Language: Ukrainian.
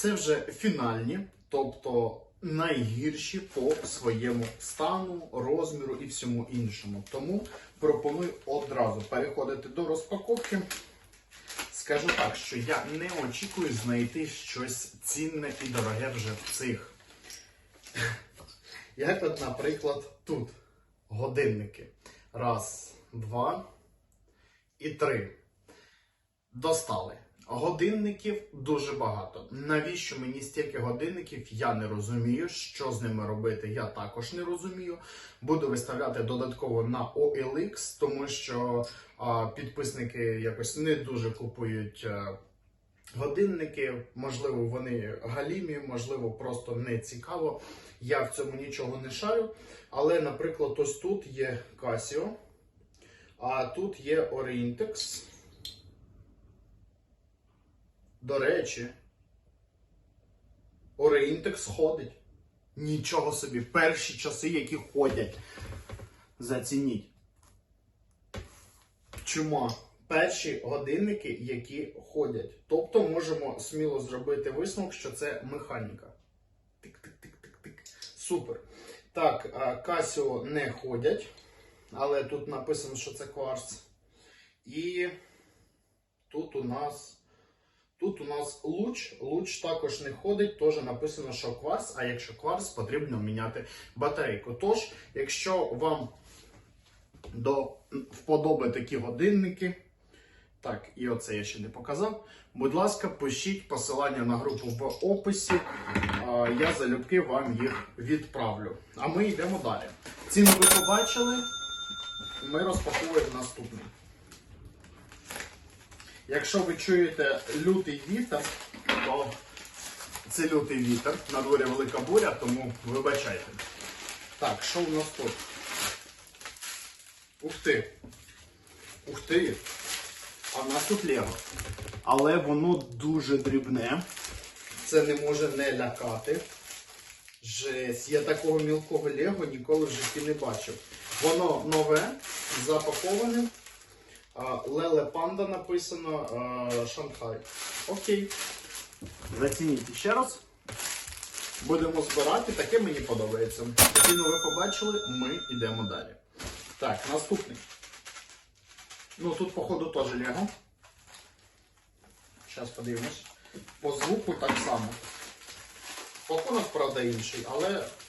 Це вже фінальні, тобто найгірші по своєму стану, розміру і всьому іншому. Тому пропоную одразу переходити до розпаковки. Скажу так, що я не очікую знайти щось цінне і дороге вже в цих. Як от, наприклад, тут годинники. Раз, два і три. Достали. Годинників дуже багато. Навіщо мені стільки годинників? Я не розумію. Що з ними робити, я також не розумію. Буду виставляти додатково на OLX, тому що а, підписники якось не дуже купують. е, Годинники, можливо, вони галімі, можливо, просто не цікаво. Я в цьому нічого не шарю. Але, наприклад, ось тут є Casio, а тут є Orientex. До речі, Orientex ходить. Нічого собі. Перші часи, які ходять. Зацініть. Чума. Перші годинники, які ходять. Тобто можемо сміло зробити висновок, що це механіка. Тик-тик-тик-тик-тик. Супер. Так, Casio не ходять, але тут написано, що це кварц. І тут у нас. Тут у нас луч. Луч також не ходить, теж написано, що кварц, а якщо кварц, потрібно міняти батарейку. Тож, якщо вам до вподоби такі годинники, так, і оце я ще не показав. Будь ласка, пишіть посилання на групу в описі. Я залюбки вам їх відправлю. А ми йдемо далі. Ціну ви побачили. Ми розпаковуємо наступний. Якщо ви чуєте лютий вітер, то це лютий вітер. На дворі велика буря, тому вибачайте. Так, що у нас тут? Ух ти! Ух ти! А в нас тут Лего. Але воно дуже дрібне. Це не може не лякати. Жесть, я такого мілкого Лего ніколи в житті не бачив. Воно нове, запаковане. Леле Панда написано Шанхай. Окей. Зацініть ще раз. Будемо збирати, таке мені подобається. Ціну ви побачили, ми йдемо далі. Так, наступний. Ну тут, походу, теж Лего. Зараз подивимось. По звуку так само. Пакунок, правда, інший, але